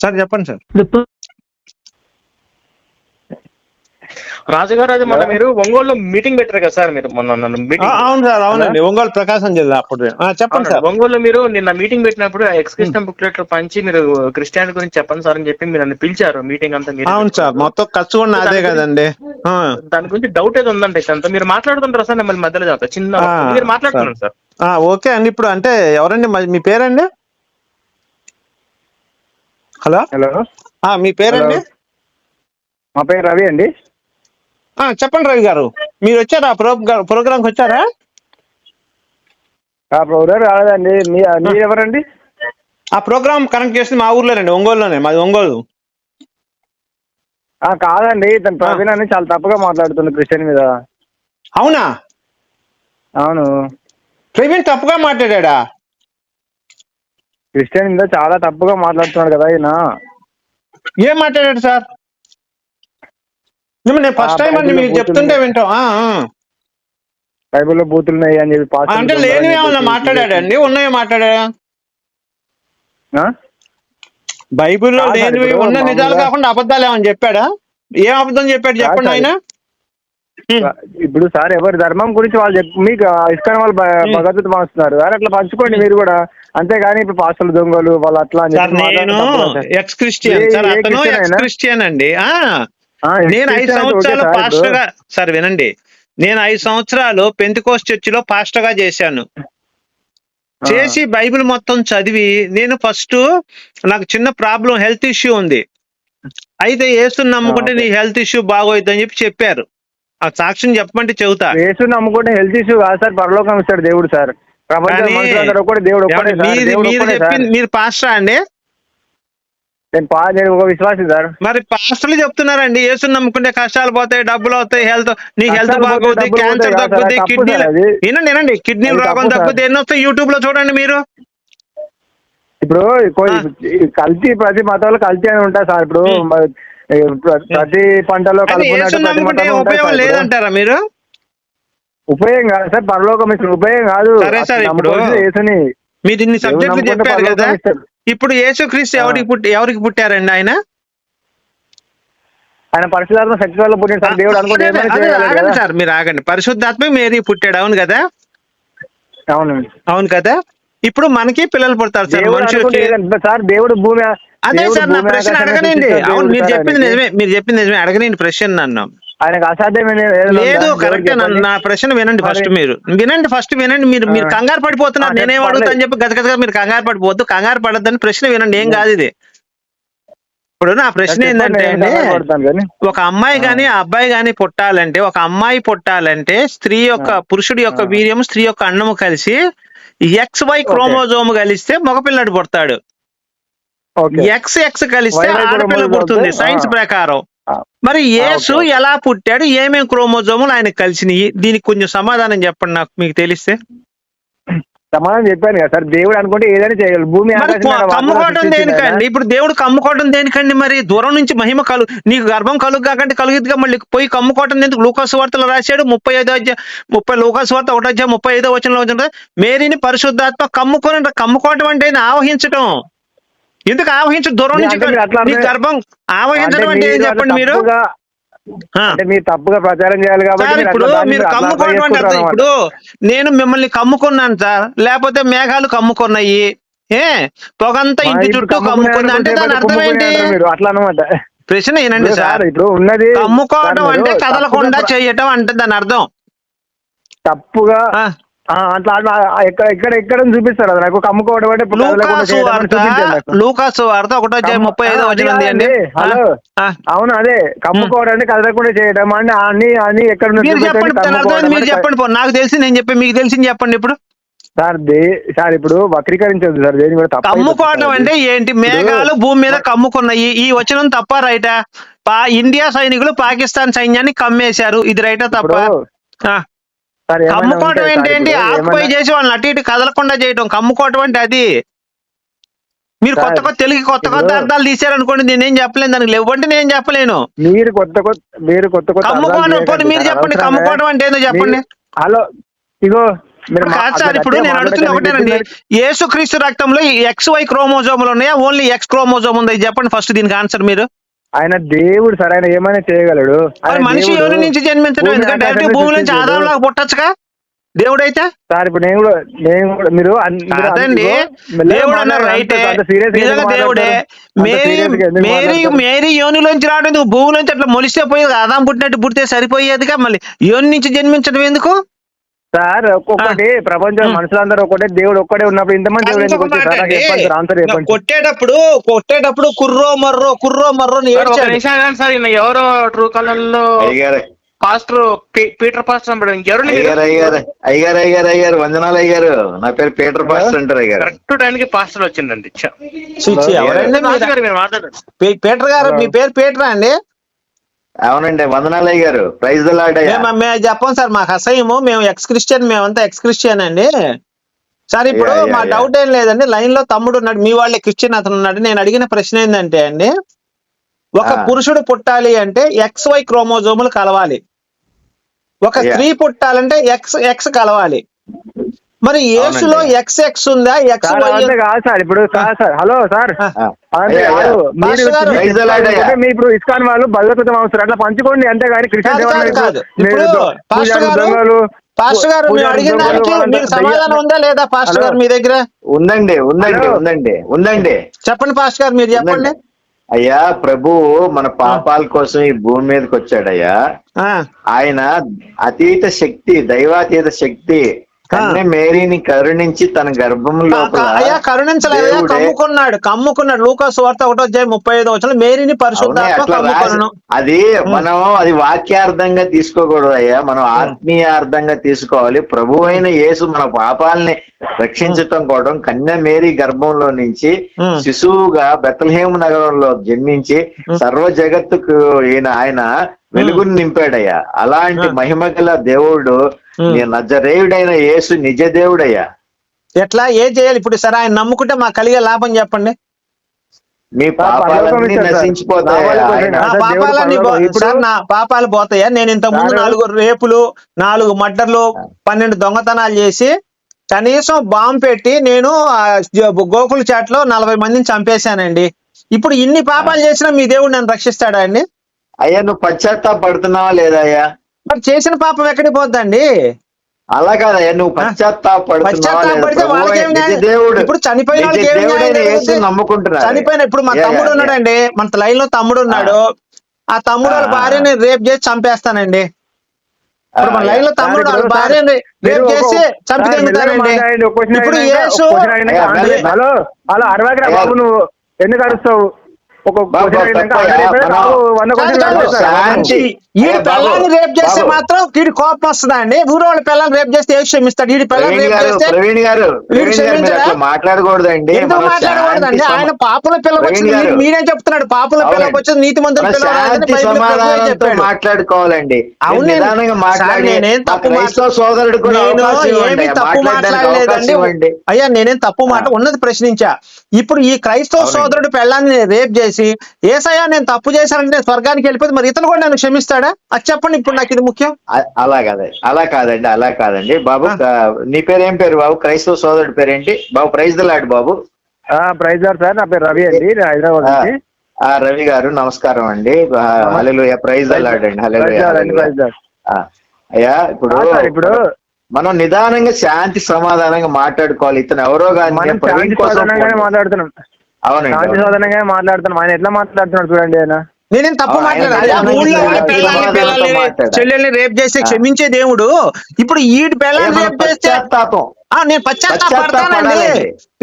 Sir చెప్పండి sir. రాజుగారు అది మొన్న మీరు ఒంగోలులో మీటింగ్ పెట్టారు కదా సార్ మీరు? మొన్న నన్ను మీటింగ్ అవును సార్ అవునండి. ఒంగోలు ప్రకాశం జిల్లా అప్పుడు. ఆ, చెప్పండి సార్. ఒంగోలులో మీరు నిన్న మీటింగ్ పెట్టినప్పుడు ఎక్స్ క్రిస్టియన్ బుక్లెట్ పంచి మీరు క్రిస్టియానిటీ గురించి చెప్పండి సార్ అని చెప్పి మీరు నన్ను పిలిచారు. మీటింగ్ అంతా మీరు అవును సార్ మొత్తం ఖర్చు కూడా అదే కదండి. దాని గురించి డౌట్ ఏదో ఉందంటే అంత మీరు మాట్లాడుతుంటారా సార్? నేను మధ్యలో చిన్న మీరు మాట్లాడుతున్నాను సార్. ఆ, ఓకే అండి. ఇప్పుడు అంటే ఎవరండి? మరి మీ పేరండి? హలో? హలో? మీ పేరండి? మా పేరు రవి అండి. చెప్పండి రవి గారు. మీరు వచ్చారా? ప్రోగ్రామ్ ప్రోగ్రామ్కి వచ్చారా? ఆ ప్రోగ్రామ్ రాలేదండి. మీ మీరు ఎవరండి ఆ ప్రోగ్రామ్ కనెక్ట్ చేసింది మా ఊర్లోనండి ఒంగోలులోనే మాది ఒంగోలు. కాదండి. తన ప్రవీణ్ అని చాలా తప్పుగా మాట్లాడుతుంది క్రిస్టియన్ మీద. అవునా? అవును. ప్రవీణ్ తప్పుగా మాట్లాడా క్రిస్టియన్ మీద చాలా తప్పుగా మాట్లాడుతున్నాడు కదా ఈయన ఏం మాట్లాడాడు సార్ నేను ఫస్ట్ టైం అండి మీరు చెప్తుంటే వింటాం ఆ, ఆ. బైబిల్లో బూతులు ఉన్నాయి అని చెప్పి అంటే లేనివి ఏమన్నా మాట్లాడాడండి ఉన్నవి మాట్లాడా ఆ? బైబిల్లో కాదు సార్, లేనివి ఇప్పుడు ఉన్న నిజాలు కాకుండా అబద్ధాలు ఏమని చెప్పాడా ఏం అబద్ధం చెప్పాడు కాదు చెప్పండి సార్. ఆయన. ఇప్పుడు సార్ ఎవరి ధర్మం గురించి వాళ్ళు మీకు ఇసుకని వాళ్ళు. భగవద్గీత పంచుతున్నారు. అరే అట్లా పంచుకోండి మీరు కూడా. అంతేగాని ఇప్పుడు పాస్టర్లు దొంగలు వాళ్ళు అట్లా అని sir sir. Ex Christian. Sir Christian అండి. నేను ఐదు సంవత్సరాలు సార్ పాస్టర్. గా సార్ వినండి. నేను ఐదు సంవత్సరాలు పెంతికోస్ చర్చిలో పాస్టర్గా చేశాను. చేసి బైబిల్ మొత్తం చదివి నేను ఫస్ట్ నాకు చిన్న ప్రాబ్లం హెల్త్ ఇష్యూ ఉంది. అయితే ఏసుని నమ్ముకుంటే నీ హెల్త్ ఇష్యూ బాగోద్ది అని చెప్పి చెప్పారు. ఆ సాక్ష్యం చెప్పమంటే చెబుతా యేసు నమ్ముకుంటే హెల్త్ ఇష్యూ కాదు సార్ పరలోకం ఇస్తాడు దేవుడు సార్ ప్రపంచ కానీ మనుషులందరూ ఒక్కడే దేవుడు ఒక్కడే సార్ మీది దేవుడు మీరు ఒక్కడే సార్ చెప్పింది మీరు పాస్టరా అండి నేను పా నేను ఒక విశ్వాసి సార్ మరి పాస్టర్లు చెప్తున్నారండి ఏసుని నమ్ముకుంటే కష్టాలు పోతాయి డబ్బులు అవుతాయి హెల్త్ నీ హెల్త్ కష్టాలు బాగోద్ది డబ్బులు క్యాన్సర్ పోతాయి కాదు తగ్గుద్ది తప్పు సార్ అది. వినండి వినండి కిడ్నీలు అది రోగం తప్పు సార్. తగ్గుద్ది ఎన్ని వస్తాయి యూట్యూబ్లో చూడండి మీరు ఇప్పుడు కొ- ఆ. ఈ కల్తీ ప్రతి మతంలో కల్తీ అని ఉంటాయి సార్ ఇప్పుడు. మ- ప్రతి పంటలో ఉపయోగం. లేదంటారా మీరు? ఉపయోగం కాదు సార్ పరలోకం ఇస్తుంది. ఉపయోగం కాదు. సరే సార్, ఇప్పుడు మీరు ఇన్ని సబ్జెక్టులు చెప్పారు కదా. ఇప్పుడు యేసుక్రీస్తు ఆ. ఎవరికి పుట్టి ఎవరికి పుట్టారండి ఆయన? ఆయన పరిశుధాత్మ శక్తి వల్ల పుట్టిన సార్ దేవుడు అనుకుంటే సార్ మీరు ఆగండి. పరిశుద్ధాత్మ మేరీ పుట్టాడు అవును కదా? అవును అవును కదా? ఇప్పుడు మనకి పిల్లలు పుడతారు సార్ మనుషులకి సార్ దేవుడు భూమి అదే సార్ నా ప్రశ్న అడగనండి అవును మీరు చెప్పింది. నిజమే మీరు చెప్పింది నిజమే అడగనండి ప్రశ్న నన్ను ఆయనకు అసాధ్యమైన? లేదు కరెక్టే. నా ప్రశ్న వినండి ఫస్ట్ మరి- వినండి ఫస్ట్ వినండి మీరు మీరు. కంగారు పడిపోతున్నారు నేనేం అని చెప్పి గదగదగా మీరు కంగారు పడిపోవద్దు కంగారు పడద్దని ప్రశ్న వినండి ఏం కాదు ఇది ఇప్పుడు నా ప్రశ్న ఏంటంటే అండి కానీ. ఒక అమ్మాయి. గాని ఆ అబ్బాయి గాని పుట్టాలంటే ఒక అమ్మాయి పుట్టాలంటే స్త్రీ యొక్క. పురుషుడి యొక్క ఆ. వీర్యం స్త్రీ యొక్క అన్నము కలిసి ఎక్స్ వై క్రోమోజోమ్ కలిస్తే మగపిల్లడు పుడతాడు. ఎక్స్ ఎక్స్ కలిస్తే ఆడపిల్ల పుడుతుంది సైన్స్. ప్రకారం. మరి యేసు. ఎలా పుట్టాడు? ఏమేం క్రోమోజోములు ఆయన కలిసినాయి? దీనికి కొంచెం సమాధానం చెప్పండి నాకు మీకు తెలిస్తే. సమాధానం చెప్పాను కదా సార్. దేవుడు అనుకుంటే ఏదైనా చేయగలరు భూమి కమ్ముకోవడం దేనికండి. ఇప్పుడు దేవుడు కమ్ముకోవడం దేనికండి మరి? దూరం నుంచి మహిమ కలు నీకు గర్భం కలుగు కాకంటే కలుగుద్దిగా మళ్ళీ పోయి కమ్ముకోవడం ఎందుకు? లూకాసు వార్తలు రాశాడు ముప్పై ఐదో అధ్యాయ ముప్పై లూకాసు వార్త ఒకటో అధ్యాయం ముప్పై ఐదో వచ్చిన మేరీని పరిశుద్ధాత్మ కమ్ముకొని కమ్ముకోవడం అంటే ఏంది? ఆవహించడం ఎందుకు ఆవహించు దూరం నుంచి గర్భం ఆవహించడం అంటే ఏం చెప్పండి మీరు. అంటే మీరు తప్పుగా ప్రచారం చేయాలి కాబట్టి ఇప్పుడు మీరు కమ్ముకోవడం. ఇప్పుడు నేను మిమ్మల్ని కమ్ముకున్నాను సార్ లేకపోతే మేఘాలు కమ్ముకున్నాయి. ఏ? పొగంతా ఇంటి చుట్టూ కమ్ముకుంది అంటే దాని అర్థం ఏంటి? అట్లా అనమాట ప్రశ్న ఏనండి సార్. ఇప్పుడు ఉన్నది కమ్ముకోవడం అంటే కదలకుండా చేయటం అంటే దాని అర్థం. తప్పుగా అట్లా అట్లా ఎక్కడ ఎక్కడ ఎక్కడ చూపిస్తారు అది. నాకు కమ్ముకోవడం అంటే లూకాసు వార్త. లూకాసు ఒకటో అధ్యాయం ముప్పై ఐదో వచ్చిన అండి. హలో. అవును అదే. కమ్ముకోవడం అంటే కదలకుండా చేయడం అని అన్ని అన్ని ఎక్కడ మీరు చెప్పండి? మీరు అంటే-. నాకు తెలిసి నేను చెప్పి మీకు తెలిసింది చెప్పండి ఇప్పుడు. సార్ దే సార్ ఇప్పుడు వక్రీకరించదు సార్. దేని కూడా కమ్ముకోవడం అంటే ఏంటి? మేఘాలు భూమి మీద కమ్ముకున్నాయి. ఈ వచనం తప్ప రైటా? పా ఇండియా సైనికులు పాకిస్తాన్ సైన్యాన్ని కమ్మేశారు. ఇది రైటా తప్ప? సార్ ఏంటి ఇప్పుడు ఆకుపై చేసి వాళ్ళని అటు ఇటు కదలకుండా చేయటం కమ్ముకోవడం అంటే అది. మీరు కొత్త కొత్త తెలుగు కొత్త కొత్త అర్థాలు తీశారనుకోండి నేనేం చెప్పలేను దానికి లేవంటే నేను చెప్పలేను. మీరు కొత్త కొత్త మీరు కొత్త కొత్త కమ్ముకోవడం మీరు చెప్పండి. కమ్ముకోవడం అంటే ఏందో చెప్పండి. హలో ఇగో కాదు సార్ ఇప్పుడు నేను అడుగుతున్న. ఒకటేనండి. యేసు క్రీస్తు రక్తంలో ఈ ఎక్స్ వై క్రోమోజోములు ఉన్నాయా? ఓన్లీ ఎక్స్ క్రోమోజోమ్ ఉంది? చెప్పండి ఫస్ట్ దీనికి ఆన్సర్ మీరు. ఆయన దేవుడు సార్ ఆయన ఏమైనా చేయగలడు? మనిషి దేవుడు. యోని నుంచి జన్మించడం భూమి ఎందుకంటే డైరెక్ట్ భూమి నుంచి సృష్టించాడు. ఆదాం లాగా పుట్టచ్చుగా? దేవుడైతే? సార్ ఇప్పుడు నేను కూడా నేను కూడా మీరు మెల్లగా దేవుడు అన్న మాట్లాడాలి. రైటే. నిజంగా దేవుడే. Mary Mary? మేరీ యోనిలోంచి రావడం ఎందుకు? భూమిలోంచి అట్లా మొలిస్తే పోయేది ఆదాం పుట్టినట్టు పుడితే సరిపోయేదిగా మళ్ళీ. యోని నుంచి జన్మించడం ఎందుకు? సార్ ఒక్కొక్కటి ప్రపంచం. మనుషులందరూ ఒక్కటే దేవుడు ఒక్కడే ఉన్నప్పుడు ఇంతమంది దేవుడు ఎందుకు వచ్చారు ఆన్సర్ చెప్పండి కొట్టేటప్పుడు కొట్టేటప్పుడు కుర్రో మర్రో కుర్రో మర్రో సార్, ఎవరో ట్రూ కలర్లో అయ్యగారు. పాస్టర్ పీటర్ పాస్టర్ అన్నాడు ఇంకెవరు అయ్యగారు అయ్యగారు. అయ్యగారు అయ్యగారు అయ్యగారు. వందనాలు అయ్యారు నా పేరు పీటర్ పాస్టర్ అంటారు అయ్యగారు. కరెక్ట్ టైంకి పాస్టర్ వచ్చిందండి. పీటర్ గారు మీ పేరు పీటరా అండి? అవునండి వందనాలు అయ్యారు ప్రైజ్ మేము చెప్పం సార్ మాకు అసహ్యము మేము ఎక్స్ క్రిస్టియన్ మేమంతా ఎక్స్ క్రిస్టియన్ అండి సార్ ఇప్పుడు మా. డౌట్ ఏం లేదండి లైన్లో తమ్ముడు ఉన్నాడు మీ వాళ్ళే క్రిస్టియన్ అతను ఉన్నాడు నేను అడిగిన ప్రశ్న ఏంటంటే అండి ఒక. పురుషుడు పుట్టాలి అంటే ఎక్స్ వై క్రోమోజోములు కలవాలి ఒక. స్త్రీ పుట్టాలంటే ఎక్స్ ఎక్స్ కలవాలి మరి అవునండి. ఎక్స్ ఎక్స్ ఉందా ఎక్స్ కాదు సార్ ఇప్పుడు కాదు సార్ హలో సార్. మీరు. మీ ఇప్పుడు ఇస్కాన్ వాళ్ళు భగవతం అవసరం అట్లా పంచుకోండి అంతేగాని క్రిస్టియన్ దొంగలు, పాస్టర్ గారు మీరు అడిగిన దానికి మీకు సమాధానం. ఉందా లేదా పాస్టర్. గారు మీ దగ్గర ఉందండి ఉందండి. ఉందండి ఉందండి చెప్పండి పాస్టర్ గారు మీరు చెప్పండి. అయ్యా ప్రభు మన పాపాల కోసం ఈ భూమి మీదకి వచ్చాడయ్యా ఆ, ఆయన అతీత శక్తి దైవాతీత శక్తి కన్య మేరీని కరుణించి తన గర్భం క- లోపల క- అయ్యా కరుణించలేదయ్యా దేవుడే- కమ్ముకున్నాడు కమ్ముకున్నాడు. లూకాస్ వార్త ఒకటో అధ్యాయం ముప్పై ఐదో వచ్చిన మేరీని పరిశుద్ధాత్మ అది మనం అది వాక్యార్థంగా తీసుకోకూడదు అయ్యా. మనం ఆత్మీయార్థంగా తీసుకోవాలి. ప్రభు అయిన యేసు మన పాపాలని రక్షించటం కూడా కన్య మేరీ గర్భంలో నుంచి. శిశువుగా బెతలహేము నగరంలో జన్మించి సర్వ జగత్తుకు ఈయన ఆయన వెలుగుని నింపాడయ్యా. అలాంటి. మహిమ గల దేవుడు. నీ నజరేయుడైన యేసు నిజ దేవుడయ్యా. ఎట్లా? ఏం చేయాలి? ఇప్పుడు సరే ఆయన నమ్ముకుంటే మాకు కలిగే లాభం చెప్పండి. మీ పాపాలన్నీ. నశించిపోతాయి? నా ఇప్పుడు- పాపాలు పోతాయా? నేను ఇంత ముందు నాలుగు రేపులు నాలుగు మర్డర్లు పన్నెండు దొంగతనాలు చేసి కనీసం బాంబు పెట్టి నేను గోకుల చాట్లో నలభై మందిని చంపేశానండి. ఇప్పుడు ఇన్ని పాపాలు చేసినా మీ దేవుడు నన్ను రక్షిస్తాడా అండి? అయ్యా నువ్వు పశ్చాత్తాపడుతున్నావా లేదా అయ్యా మరి చేసిన పాపం ఎక్కడికి పోద్దండి? అలా కాదయ్యా నువ్వు పశ్చాత్తాపడుతున్నావా ఇప్పుడు చనిపోయిన? నమ్ముకుంటున్నారు చనిపోయిన ఇప్పుడు మా తమ్ముడు. ఉన్నాడండి. మన లైన్లో తమ్ముడు ఉన్నాడు. ఆ. తమ్ముడు వాళ్ళ. భార్యని రేప్ చేసి చంపేస్తానండి. ఇప్పుడు మన లైన్లో తమ్ముడు వాళ్ళ భార్యని రేప్ చేసి ఇప్పుడు హలో హలో. బాబు నువ్వు ఎందుకు అరుస్తావు పిల్లల్ని రేప్ చేస్తే. మాత్రం వీడి కోపం వస్తుందా అండి ఊరు వాళ్ళ పిల్లల్ని రేప్ చేస్తే ఏం క్షమిస్తాడు? వీడి పిల్లల్ని రేప్ చేస్తే ప్రవీణ్ గారు మాట్లాడకూడదండి. ఎందుకు మాట్లాడకూడదండి? ఆయన పాపుల పిల్లలు ప్రవీణ్ వచ్చింది. మీరే చెప్తున్నాడు పాపుల. పిల్లలకు వచ్చింది. నీతి చెప్పాడు? మాట్లాడుకోవాలండి. అవును, నేనేం తప్పు సోదరుడు. ఏమి తప్పు మాట్లాడలేదండి. అయ్యా నేనేం తప్పు మాట. ఉన్నది ప్రశ్నించా. ఇప్పుడు ఈ క్రైస్తవ. సోదరుడు పెళ్ళాన్ని రేప్ చేసి ఏసయ్యా నేను తప్పు చేశానంటే స్వర్గానికి వెళ్ళిపోతే మరి ఇతను కూడా నన్ను క్షమిస్తాడా? అది చెప్పండి ఇప్పుడు నాకు ఇది ముఖ్యం. అలా కాదండి అలా కాదండి అలా కాదండి. బాబు నీ పేరు ఏం పేరు బాబు? క్రైస్తవ సోదరుడి పేరేంటి? బాబు ప్రైజ్ దలాడు బాబు. ఆ, ప్రైజ్ గారు సార్ నా పేరు రవి అండి హైదరాబాద్ ఆ, నుంచి. ఆ, రవి గారు నమస్కారం అండి. హలెలుయ ప్రైజ్ దలాడు అండి గారు. అయ్యా ఇప్పుడు ఇప్పుడు మనం నిదానంగా శాంతి సమాధానంగా మాట్లాడుకోవాలి. ఇతను ఎవరో కానీ మాట్లాడుతున్నాం. అవునండి శాంతి మాట్లాడుతున్నాం ఆయన ఎట్లా మాట్లాడుతున్నాడు చూడండి ఆయన. నేనేం తప్పు మాట్లాడాలి. చెల్లెల్ని రేప్ చేస్తే. క్షమించే దేవుడు. ఇప్పుడు ఈ అయ్యా, పిల్లల్ని రేప్ చేస్తే నేను పశ్చాత్తాపడతానండి.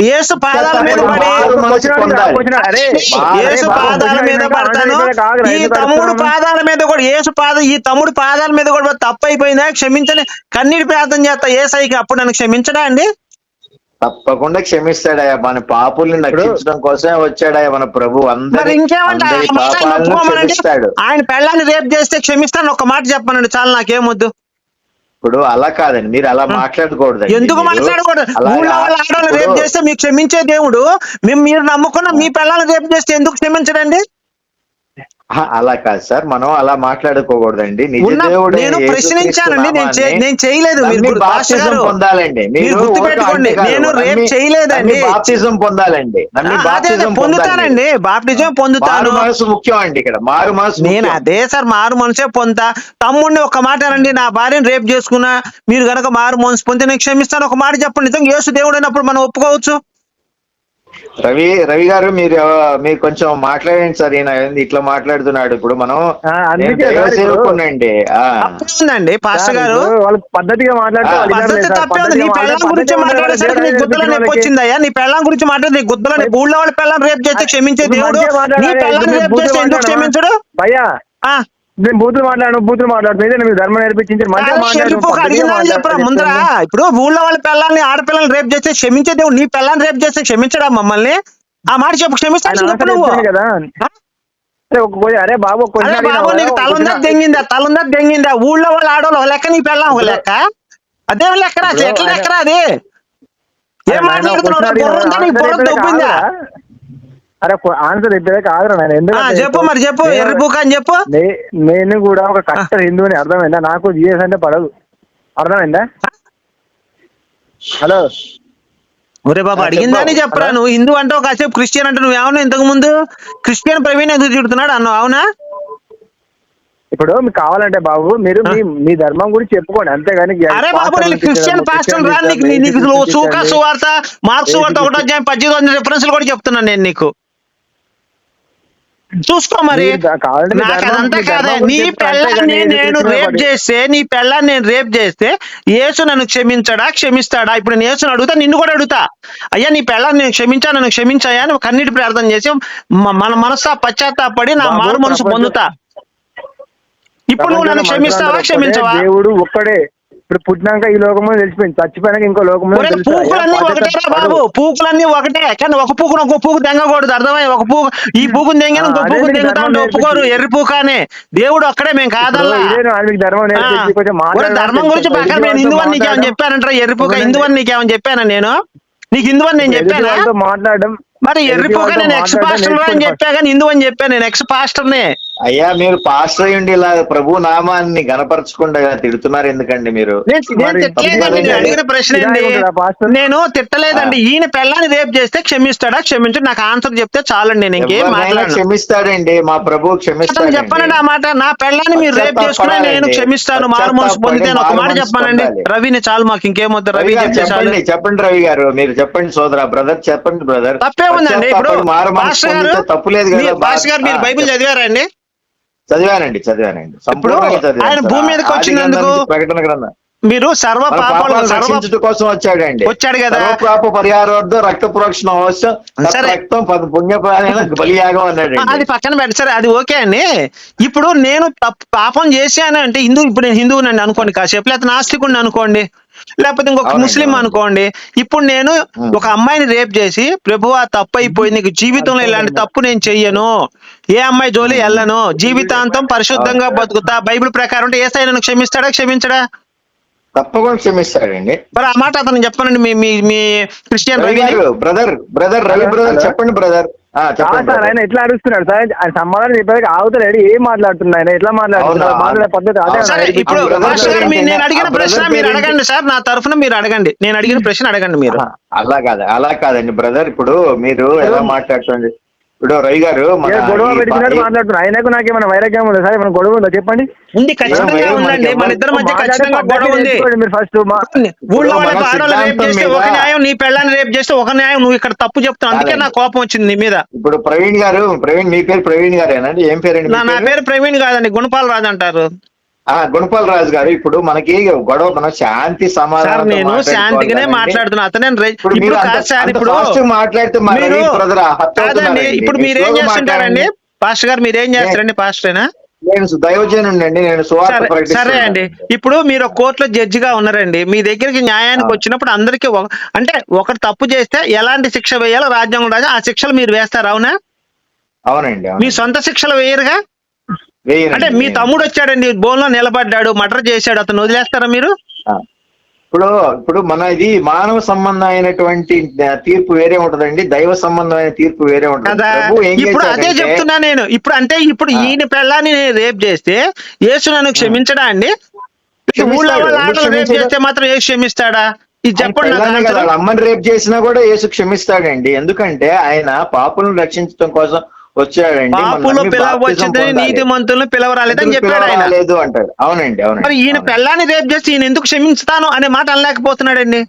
యేసు పాదాల మీద పడి అడిగినా, పొందాలి. మీద పడతాను. ఈ తమ్ముడు? పాదాల మీద కూడా యేసు పాద ఈ తమ్ముడు పాదాల మీద కూడా తప్పు అయిపోయిందా క్షమించని కన్నీటి ప్రార్థన చేస్తా. ఏసైకి అప్పుడు నన్ను క్షమించడా అండి? తప్పకుండా క్షమిస్తాడయ్యా. మన పాపుల్ని రక్షించడం కోసమే వచ్చాడయ్యా మన ప్రభు. అందరి ఇంకేమంటే అందరి ఆ మాట ఆయన పాపాలను ఒప్పుకోమనండి క్షమిస్తాడు. ఆయన పెళ్ళాన్ని రేప్ చేస్తే క్షమిస్తాను ఒక మాట చెప్పనండి. చాలా నాకేమొద్దు. ఇప్పుడు అలా కాదండి. మీరు అలా మాట్లాడకూడదు ఎందుకు మాట్లాడకూడదు? రేప్ చేస్తే మీకు క్షమించే దేవుడు. మేము మీరు నమ్ముకున్న మీ పిల్లల్ని రేప్ చేస్తే ఎందుకు క్షమించడండి? అలా కాదు సార్. మనం అలా మాట్లాడుకోకూడదండి. నేను ప్రశ్నించానండి. నేను చేయలేదు. పొందాలండి. మీరు గుర్తుపెట్టుకోండి, నేను రేప్ చేయలేదండి. బాప్తిజం పొందాలండి. బాప్తిజం పొందుతానండి. బాప్టిజం మారు పొందుతాను. మనసు ముఖ్యం అండి ఇక్కడ. మారు మనసు నేను. అదే సార్ మారు మనసే పొందుతా. తమ్ముడిని ఒక మాట అనండి. నా భార్యను రేపు చేసుకున్నా. మీరు గనక మారు మనసు పొందితే నేను క్షమిస్తాను. ఒక మాట చెప్పండి. నిజంగా యేసు దేవుడు అయినప్పుడు మనం ఒప్పుకోవచ్చు? రవి రవి గారు మీరు మీరు కొంచెం మాట్లాడండి సార్ ఈయన ఇట్లా మాట్లాడుతున్నాడు ఇప్పుడు మనం. ఆ తప్పుందండి పాస్టర్ గారు. వాళ్ళు పద్ధతిగా వచ్చిందయ్యా? నీ పెళ్ళం గురించి మాట్లాడి నీ గుద్దల ఊళ్ళో వాళ్ళ పెళ్ళం రేపు చేస్తే క్షమించే దేవుడు. నీ పెళ్ళం రేపు చేస్తే ఎందుకు? క్షమించడు? భయ్యా. ఆ, నేను బూతులు మాట్లాడు బూతులు మాట్లాడుతుంది నీకు ధర్మం నేర్పించింది. ముందర? ఇప్పుడు ఊళ్ళో వాళ్ళ పిల్లల్ని ఆడపిల్లల్ని రేపు చేస్తే క్షమించే దేవుడు నీ పిల్లల్ని రేపు చేస్తే క్షమించడా మమ్మల్ని? ఆ మాట చెప్పు క్షమిస్తాను కదా? అరే బాబు నీకు తలుందా దెంగిందా? తలుందా దెంగిందా? ఊళ్ళో వాళ్ళు ఆడవాళ్ళు ఒక లెక్క నీ పెళ్ళాం ఒక లెక్క? అదేం లెక్కరా ఎట్లా లెక్కరా అది ఏం మాట్లాడుతున్నావు కొంచెం బుర్ర ఉందా? నీకు ఆన్సర్ బుర్ర చెప్పేది దొబ్బిందా? కాదురా. అరే ఆన్సర్ చెప్పేదే కాదురా నేను. ఆ, ఎందుకంటే చెప్పు మరి చెప్పు. ఎర్రి బుక్ అని చెప్పు. నేను కూడా ఒక కట్టర్ హిందువుని అర్థమైందా? నాకు జిఎస్ అంటే పడదు. అర్థమైందా? హలో. ఒరే బాబు అడిగిందని చెప్పు. చెప్పరా నువ్వు? హిందూ అంటే ఒక కాసేపు క్రిస్టియన్ అంటే నువ్వు ఏమన్నా ఇంతకు ముందు క్రిస్టియన్ ప్రవీణ్ ఎందుకు తిడుతున్నాడు అన్నావు అవునా? ఇప్పుడు మీకు కావాలంటే బాబు మీరు మీ మీ ధర్మం గురించి చెప్పుకోండి. అంతేగాని అరే బాబు నేను క్రిస్టియన్ పాస్టర్ రా నీకు నీకు సూకా సువార్త మార్క్స్ సువార్త ఒకటో అధ్యాయం పద్దెనిమిది వందల రిఫరెన్స్లు కూడా చెప్తున్నాను నేను నీకు. చూసుకో మరి. నాకు అదంతా కాదే. నీ పెళ్ళాన్ని ఇది నేను రేప్ చేస్తే నీ పెళ్ళాన్ని నేను రేప్ చేస్తే యేసు నన్ను క్షమించడా? క్షమిస్తాడా? ఇప్పుడు నేను యేసుని అడుగుతా నిన్ను కూడా అడుగుతా. అయ్యా నీ పెళ్ళాన్ని నేను క్షమించా నన్ను క్షమించాయా అని కన్నీటి ప్రార్థన చేసి మన మనసు పశ్చాత్తాపడి నా మారు మనసు పొందుతా. ఇప్పుడు నువ్వు నన్ను క్షమిస్తావా? క్షమించవా? దేవుడు ఒక్కడే ఇప్పుడు పుట్టినాక ఈ లోకంలో తెలిసిపోయింది. చచ్చిపోయినాక ఇంకో లోకంలో. పూకులన్నీ పద్ధతి బాబు. పూకులన్నీ ఒకటే. కానీ ఒక పూకును ఒక పూకు తెంగకూడదు. అర్థమై ఒక పూకు ఈ పూకుని తెంగాను ఇంకో పూకు తెంగుతా ఉంటే ఒప్పుకోరు. ఎర్రి పూకానే. దేవుడు ఒక్కడే మేము కాదల్లా. ధర్మం గురించి. పక్కన నేను అని నీకేమని చెప్పానంటారా? ఎర్రిపూక అవునండి. హిందూ అని నీకేమని చెప్పానా నేను? నీకు అని నేను చెప్పానా? మాట్లాడడం మరి ఎర్రిపూక వాళ్ళతో నేను ఎక్స్ పాస్టర్ అని చెప్పా కానీ హిందూ అని చెప్పాను నేను ఎక్స్ పాస్టర్నే అయ్యా మీరు పాస్టర్ అయ్యుండి ఇలా ప్రభు నామాన్ని గనపరచకుండా తిడుతున్నారు ఎందుకండి మీరు. అడిగిన ప్రశ్న ఏంటి? నేను తిట్టలేదండి. ఈయన పెళ్ళాన్ని రేపు చేస్తే క్షమిస్తాడా? క్షమించు నాకు ఆన్సర్ చెప్తే చాలండి నేను ఇంకేం క్షమిస్తాడండి మా ప్రభు అతను క్షమిస్తాడండి చెప్పనండి ఆ మాట నా పెళ్ళాన్ని మీరు రేపు చేసుకునే నేను క్షమిస్తాను మారు మనసు పొందితే ఒక మాట చెప్పానండి. రవిని చాలు మాకు ఇంకేమొద్దు రవి చెప్తే చాలు చెప్పండి రవి గారు మీరు చెప్పండి సోదరా బ్రదర్ చెప్పండి బ్రదర్. తప్పే ఉందండి. ఇప్పుడు పాస్టర్ గారు గారు మీరు బైబిల్ చదివారండి చదివానండి చదివానండి. ఇప్పుడు ఆయన. భూమి మీదకి వచ్చినందుకు ప్రకటన గ్రంథం. మీరు సర్వ పాపాలను కోసం వచ్చాడండి. వచ్చాడు కదా. పాప పరిహారార్థం రక్త ప్రోక్షణ అవసరం తప్ప సరే. రక్తం పద- పుణ్యప్రాణైన బలియాగం ఆ, అది పక్కన పెట్టి సరే అది ఓకే అండి. ఇప్పుడు నేను పాపం చేశాను అంటే హిందూ ఇప్పుడు నేను హిందువునండి అనుకోండి కాసేపు లేకపోతే నాస్తికుడిని అనుకోండి. లేకపోతే ఇంకొక ముస్లిం. అనుకోండి ఇప్పుడు నేను. ఒక అమ్మాయిని రేప్ చేసి ప్రభు ఆ తప్పు అయిపోయింది నీకు జీవితంలో ఇలాంటి తప్పు నేను చెయ్యను. ఏ అమ్మాయి జోలి వెళ్ళను. జీవితాంతం పరిశుద్ధంగా బతుకుతా. బైబిల్ ప్రకారం అంటే ఏసై నన్ను క్షమిస్తాడా? క్షమించడా? తప్పకుండా క్షమిస్తాడండి. మరి ఆ మాట అతను చెప్పనండి మీ మీ మీ Christian Ravi brother brother Ravi brother. చెప్పండి బ్రదర్. సార్. ఆయన ఎట్లా అడుగుతున్నాడు సార్? ఆయన సమాధానం చెప్పాక ఆగుతలేడు ఏం మాట్లాడుతున్నాడు ఆయన? ఎట్లా మాట్లాడుతున్నాడు? మాట్లాడే పద్ధతి అదే ఇప్పుడు మీరు- నేను అడిగిన ఆ brother ప్రశ్న మీరు పేరేంటి? అడగండి సార్ నా తరఫున మీరు అడగండి. నేను అడిగిన ప్రశ్న అడగండి మీరు. అలా కాదు అలా కాదండి. బ్రదర్ ఇప్పుడు మీరు ఎలా మాట్లాడుతుంది ఇప్పుడు రవి గారు గొడవ పెట్టుకున్నట్టు మాట్లాడుతున్నారు. ఆయనకు నాకేమైనా వైరాగ్యం ఉందా సార్? ఏమైనా గొడవ ఉందా? చెప్పండి. ఉంది ఖచ్చితంగా ఉందండి. మన ఇద్దరి మధ్య ఖచ్చితంగా గొడవ ఉంది. మీరు ఫస్ట్. ఊళ్ళో రేప్ చేస్తే ఒక న్యాయం నీ పెళ్ళాన్ని రేప్ చేస్తే ఒక న్యాయం. నువ్వు ఇక్కడ తప్పు చెప్తావు అందుకే. నా కోపం వచ్చింది నీ మీద. ఇప్పుడు ప్రవీణ్ గారు ప్రవీణ్ మీ పేరు ప్రవీణ్ గారేనండి ఏం పేరండి నా పేరు? పేరు ప్రవీణ్ కాదండి. గుణపాల్ రాజు అంటారు. ఆ గుణపాల్ రాజు గారు ఇప్పుడు మనకి గొడవ మనం శాంతి సమాధానం నేను శాంతిగానే మాట్లాడుతున్నా. అతనే ఇప్పుడు ఇప్పుడు మీరు మాట్లాడితే. ఇప్పుడు చేస్తుంటారండి. పాస్టర్ గారు మీరేం చేస్తారండి పాస్టరేనా? నేను నేను సరే. అండి. ఇప్పుడు మీరు ఒక కోర్టులో జడ్జిగా ఉన్నారండి. మీ దగ్గరికి న్యాయానికి. వచ్చినప్పుడు అందరికీ అంటే ఒకరు తప్పు చేస్తే ఎలాంటి శిక్ష వేయాలో రాజ్యాంగం రాజు ఆ శిక్షలు మీరు వేస్తారు అవునా? అవునండి మీ సొంత శిక్షలు వేయరుగా? అంటే మీ. తమ్ముడు వచ్చాడండి బోన్లో నిలబడ్డాడు మర్డర్ చేశాడు అతను వదిలేస్తారా మీరు. ఇప్పుడు ఇప్పుడు మన ఇది మానవ సంబంధం అయినటువంటి తీర్పు వేరే ఉంటదండి దైవ సంబంధమైన తీర్పు వేరే ఉంటది ఏం ఇప్పుడు అదే చెప్తున్నా నేను ఇప్పుడు అంటే ఇప్పుడు. ఈయన పెళ్ళాన్ని రేప్ చేస్తే యేసు నన్ను క్షమించడా అండి ఊళ్ళో రేప్? చేస్తే మాత్రం యేసు క్షమిస్తాడా అమ్మని రేపు చేసినా కూడా యేసు క్షమిస్తాడండి ఎందుకంటే ఆయన పాపులను రక్షించడం కోసం వచ్చాడండి. పాపులు పిలవ బాప్తిజం వచ్చింది పొందాలి. నీతి మంతులను పిలవరాలేదని చెప్పాడు ఆయన. పిలవరాలేదు అంటాడు. అవునండి అవునండి. మరి ఈయన. పెళ్ళాన్ని రేప్ చేస్తే ఈయన ఎందుకు క్షమించుతాను అనే మాట అనలేకపోతున్నాడండి.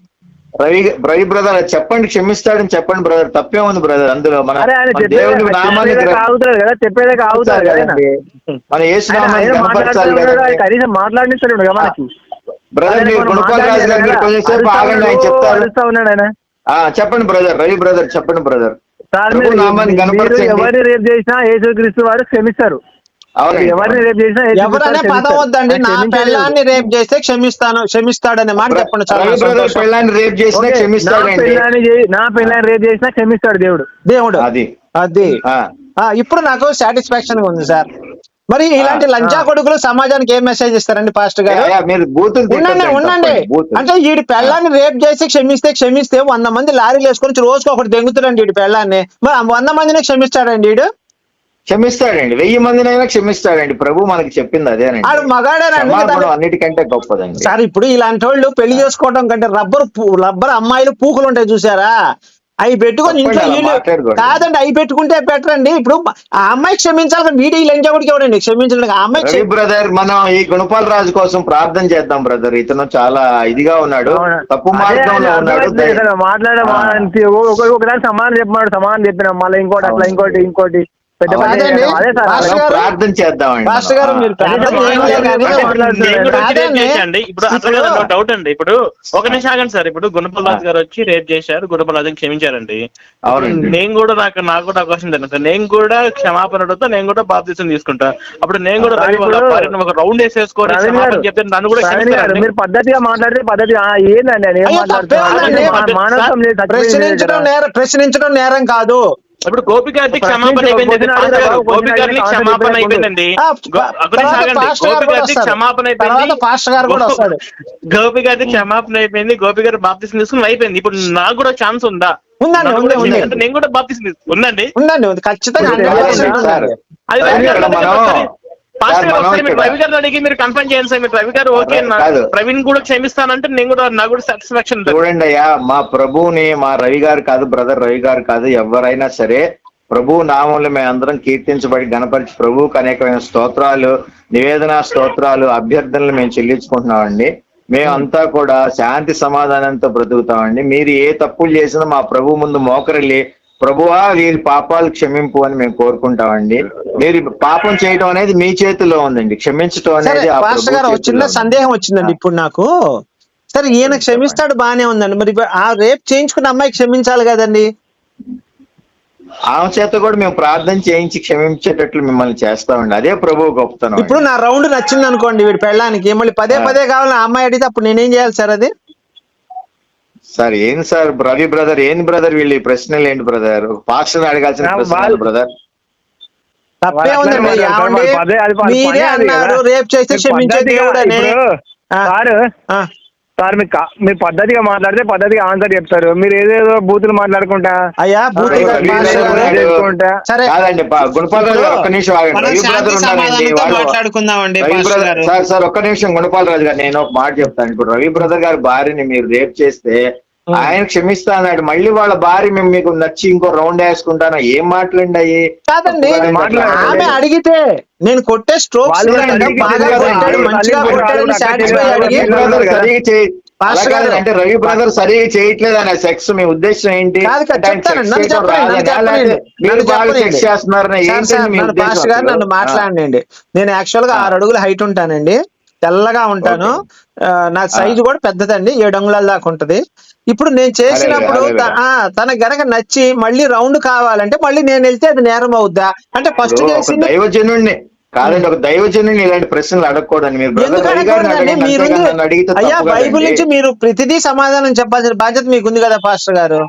రవి రవి బ్రదర్ చెప్పండి క్షమిస్తాడని చెప్పండి బ్రదర్. తప్పే ఉంది బ్రదర్ అందులో. మన చెప్పేదాకా నామాన్ని చెప్పేదాకా ఆగుతాడు కదా చెప్పేదాకా ఆగుతాడు కదా ఆయన. మన యేసు నామాన్ని కనపరచాలి కనీసం మాట్లాడిస్తాడు బ్రదర్ మీరు గుణపాల్ రాజు గారు ఆగండి ఆయన చెప్తారు. చెప్పండి బ్రదర్ రవి బ్రదర్ చెప్పండి బ్రదర్. సార్ మీరు. ఎవరిని రేపు చేసినా యేసుక్రీస్తు వారు క్షమిస్తారు. ఎవరిని రేపు చేసినా ఎవరనే వారు పదం క్షమిస్తారు. వద్దండి ఆయన నా పెళ్ళాన్ని రేప్ చేస్తే క్షమిస్తాను క్షమిస్తాడనే మాట చెప్పండి. పెళ్ళాన్ని రేపు చేసినా ఓకే, నా క్షమిస్తాడండి పిల్లని చేయి- నా పిల్లని రేపు చేసినా క్షమిస్తాడు దేవుడు. దేవుడు. అది. అది. ఇప్పుడు నాకు సాటిస్ఫాక్షన్ ఉంది సార్. మరి ఇలాంటి లంచా కొడుకులు సమాజానికి ఏం మెసేజ్ ఇస్తారండి మీరు బూతులు ఉండండి ఉండండి. అంటే వీడి పెళ్ళాన్ని రేప్ చేసి క్షమిస్తే క్షమిస్తే వంద మంది లారీలు వేసుకొని రోజుకి ఒకటి దెంగుతాడండి వీడి పెళ్ళాన్ని. మరి వంద మందిని క్షమిస్తాడండి వీడు క్షమిస్తాడండి వెయ్యి మందినైనా క్షమిస్తాడండి. ప్రభు మనకి చెప్పింది అదేనండి. మగాడేనండి. అన్నిటికంటే గొప్పదండి. సార్ ఇప్పుడు ఇలాంటి వాళ్ళు పెళ్ళి చేసుకోవడం కంటే రబ్బర్ రబ్బర్ అమ్మాయిలు పూకులు ఉంటాయి చూసారా? అవి పెట్టుకొని ఇంట్లో వీళ్ళు. కాదండి అవి పెట్టుకుంటే బెటర్ అండి ఇప్పుడు ఆ అమ్మాయి క్షమించాలి కానీ వీడి లంచగొడికి ఎవడండి క్షమించడానికి ఆ అమ్మాయి బ్రదర్ మనం ఈ గుణపాల్ రాజు కోసం ప్రార్థన చేద్దాం బ్రదర్. ఇతను చాలా ఇదిగా ఉన్నాడు? తప్పు మార్గంలో ఉన్నాడు. మాట్లాడే ఒకదాని సమానం చెప్పమాడు సమానం చెప్పిన. మళ్ళీ ఇంకోటి అట్లా. ఇంకోటి ఇంకోటి. ప్రార్థన చేద్దామండి. ఇప్పుడు డౌట్ అండి. ఇప్పుడు ఒక నిమిషం ఆగండి సార్. ఇప్పుడు గుణపల్ రాజు గారు వచ్చి రేప్ చేశారు. గుణపల్ రాజుని క్షమించారండి. అవునండి. నేను కూడా నాకు నాకు కూడా అవకాశం తెలియదు సార్. నేను కూడా క్షమాపణ అడుగుతా నేను కూడా బాప్తీసం తీసుకుంటా. అప్పుడు నేను కూడా ఒక రౌండ్ క్షమాపణ చెప్తే నన్ను కూడా మీరు పద్ధతిగా మాట్లాడితే పద్ధతిగా ఆ, ఏందండి ప్రశ్నించడం నేరం కాదు. ఇప్పుడు గోపి గారికి క్షమాపణ అయిపోయింది గోపి గారికి క్షమాపణ అయిపోయిందండి. క్షమాపణ తర్వాత అయిపోయింది. పాస్టర్ గారు కూడా వస్తాడు. గోపి గారికి క్షమాపణ అయిపోయింది. గోపి గారు బాప్తిసం తీసుకుని అయిపోయింది. ఇప్పుడు నాకు కూడా ఛాన్స్ ఉందా? నేను కూడా బాప్తిసం ఉందండి? ఉందండి ఉంది. ఖచ్చితంగా ఉంది, 100% ఉంది, సార్. ఉందండి. అది సార్, రవి గారు ఇక్కడ మనం- ఒకసారి- పాస్టర్ గారు సార్, మనం ఒకసారి మీరు అడిగి కన్ఫర్మ్ చేయండి సార్ మీరు రవి గారు ఓకే నా-. ప్రవీణ్ కూడా క్షమిస్తానంటే నేను కూడా నాకు కూడా సాటిస్ఫాక్షన్ చూడండి అయ్యా మా ప్రభువుని మా రవి గారు కాదు బ్రదర్ రవి గారు కాదు ఎవరైనా సరే ప్రభు నామంలో మేమందరం కీర్తించబడి గణపరిచి ప్రభువుకు అనేకమైన స్తోత్రాలు నివేదన స్తోత్రాలు అభ్యర్థనలు మేము చెల్లించుకుంటున్నామండి మేమంతా కూడా శాంతి సమాధానంతో బ్రతుకుతామండి మీరు ఏ తప్పులు చేసినా మా ప్రభు ముందు మోకరిల్లి ప్రభువా వీరి పాపాలు క్షమింపు అని మేము కోరుకుంటామండి. మీరు పాపం చేయడం అనేది మీ చేతిలో ఉందండి. క్షమించడం సరే అనేది పాస్టర్ గారు చిన్న. సందేహం వచ్చిందండి ఇప్పుడు నాకు. సరే ఈయన క్షమిస్తాడు బానే ఉందండి. మరి ఆ రేప్ చేయించుకున్న అమ్మాయి క్షమించాలి కదండి. ఆమె చేత కూడా మేము ప్రార్థన చేయించి క్షమించేటట్లు మిమ్మల్ని చేస్తామండి. అదే ప్రభు గొప్పతనం ఇప్పుడు నా రౌండ్ నచ్చింది అనుకోండి వీడి పెళ్ళానికి. మళ్ళీ పదే. పదే కావాలని ఆ అమ్మాయి అడిగితే అప్పుడు నేనేం చేయాలి సార్ అది? సార్ ఏం సార్ రవి బ్రదర్ ఏంది బ్రదర్ వీళ్ళు? ఈ ప్రశ్నలు ఏంటి బ్రదర్? పాస్టర్ అడగాల్సిన ప్రశ్నలు బ్రదర్? తప్పే ఉందండి మీరే అన్నారు. రేప్ చేస్తే మీరు క్షమించే పద్ధతిగా దేవుడని. సార్ ఆ, సార్ మీరు కా- మీరు పద్ధతిగా మాట్లాడితే పద్ధతిగా ఆన్సర్ చెప్తారు. మీరు ఏదేదో బూతులు మాట్లాడుకుంటా అయ్యా బూతులు సరే. కాదండి గారు ఒక్క నిమిషం ఆగండి. సార్ సార్ ఒక్క నిమిషం గుణపాల్ రాజు గారు నేను ఒక మాట చెప్తాను. ఇప్పుడు రవి బ్రదర్ గారి భార్యని మీరు రేప్ చేస్తే ఆయన క్షమిస్తా అన్నాడు. మళ్ళీ వాళ్ళ భార్య మేము మీకు నచ్చి ఇంకో రౌండ్ వేసుకుంటాను? ఏం మాట్లాడండి అయ్యి? కాదండి. ఆమె అడిగితే నేను కొట్టే. కాదు, అంటే రవి బ్రదర్ సరిగా చేయట్లేదు అనే సెక్స్ మీ ఉద్దేశం ఏంటి. సెక్స్ మీ నన్ను. మాట్లాడండి. నేను యాక్చువల్గా. ఆరు అడుగులు హైట్ ఉంటానండి. తెల్లగా ఉంటాను. నా సైజు కూడా పెద్దదండి. ఏడు అంగుళాల దాకా ఉంటది. ఇప్పుడు నేను చేసినప్పుడు అరే, అరే, త- ఆ, తనకు గనక నచ్చి మళ్ళీ రౌండ్ కావాలంటే మళ్ళీ నేను వెళ్తే అది నేరం అవుద్దా? అంటే ఫస్ట్ చేసింది దైవజనుడిని కాదండి ఒక దైవజనుడిని ఇలాంటి ప్రశ్నలు అడగకూడదు మీరు అయ్యా బైబిల్. నుంచి మీరు ప్రతిదీ సమాధానం చెప్పాల్సిన బాధ్యత మీకుంది కదా పాస్టర్ గారు?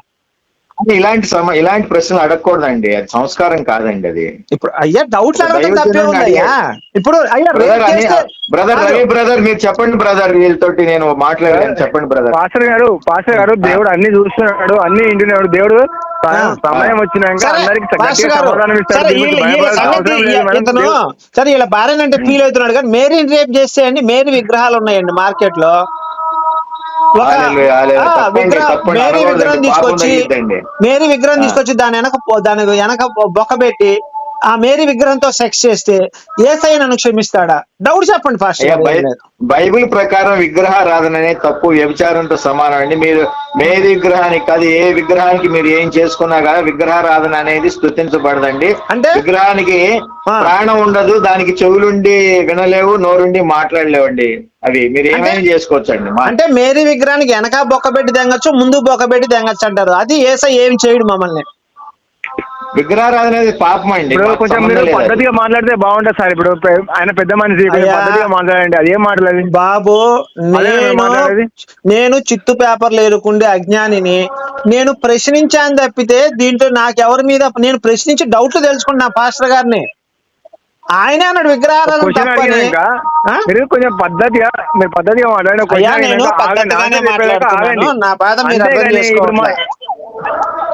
ఇలాంటి సమ ఇలాంటి ప్రశ్నలు అడగకూడదండి. అది సంస్కారం కాదండి అది. ఇప్పుడు అయ్యా డౌట్లు అడగడం దైవజనుడిని తప్పే ఉంది అయ్యా ఇప్పుడు అయ్యా బ్రదర్. రవి బ్రదర్ మీరు చెప్పండి బ్రదర్ వీళ్ళతోటి నేను మాట్లాడలేను. చెప్పండి బ్రదర్. పాస్టర్ గారు పాస్టర్ గారు దేవుడు అన్ని చూస్తున్నాడు అన్ని ఇంటున్నాడు దేవుడు సమయం- వచ్చినాక సరే, అందరికి ఇలా భార్య అంటే ఫీల్ అవుతున్నాడు కానీ మేరీని రేప్ చేస్తే అండి మేరీ విగ్రహాలు ఉన్నాయండి మార్కెట్లో మేరీ విగ్రహం తీసుకొచ్చి తగ్గిద్దండి. మేరీ విగ్రహం ఆ. తీసుకొచ్చి దాని వెనక దాని వెనక బొక్క పెట్టి ఆ మేరీ విగ్రహంతో సెక్స్ చేస్తే ఏసై నన్ను క్షమిస్తాడా? డౌట్ చెప్పండి ఫాస్ట్. బైబిల్ ప్రకారం విగ్రహారాధన అనేది తప్పు వ్యభిచారంతో సమానం అండి. మీరు మేరీ విగ్రహానికి కాదు ఏ విగ్రహానికి మీరు ఏం చేసుకున్నా కానీ విగ్రహారాధన అనేది స్థుతించబడదండి. అంటే? విగ్రహానికి. ప్రాణం ఉండదు దానికి చెవులుండి వినలేవు నోరుండి మాట్లాడలేవండి అవి. మీరు ఏమైనా అంటే? చేసుకోవచ్చండి. మా- అంటే మేరీ విగ్రహానికి వెనక బొక్క పెట్టి తెంగచ్చు ముందు బొక్క పెట్టి తెంగచ్చు అంటారు. అది ఏసై ఏం చేయడు మమ్మల్ని. విగ్రహారాధన అనేది పాపం అండి ఇప్పుడు కొంచెం మీరు. పద్ధతిగా మాట్లాడితే బాగుంటుంది సార్ ఇప్పుడు ఆయన పెద్ద మనిషి అయ్యా. పద్ధతిగా మాట్లాడండి అదేం మాటలు అవి బాబు అదే నేను మాట్లాడేది. నేను చిత్తు పేపర్లు ఎరుకుండే అజ్ఞానిని నేను ప్రశ్నించాను తప్పితే దీంట్లో నాకెవరి మీద నేను ప్రశ్నించి డౌట్లు తెలుసుకున్నా పాస్టర్ గారిని ఆయనే అన్నాడు విగ్రహారాధన క్వశ్చన్ తప్పని అడిగినాక ఆ? మీరు కొంచెం పద్ధతిగా మీరు పద్ధతిగా మాట్లాడండి అయ్యా నేను. పద్ధతిగానే మాట్లాడుతున్నాను. నా బాధ మీరు అర్థం చేసుకోవట్లే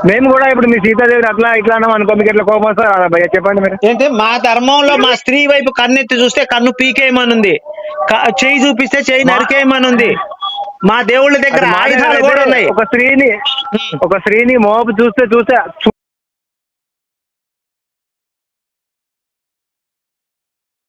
మేము కూడా ఇప్పుడు మీ సీతాదేవిని అట్లా ఇట్లా అన్నాం అనుకో మీకు ఎట్లా కోపం వస్తారు భయ్య? చెప్పండి మీరు ఏంటి? మా ధర్మంలో మా స్త్రీ వైపు కన్నెత్తి చూస్తే కన్ను పీకేయమనుంది. చెయ్యి చూపిస్తే చెయ్యి నరికేయమనుంది. మా దేవుళ్ళ దగ్గర ఆయుధాలు కూడా ఉన్నాయి. ఒక స్త్రీని ఒక స్త్రీని మోపు చూస్తే చూస్తే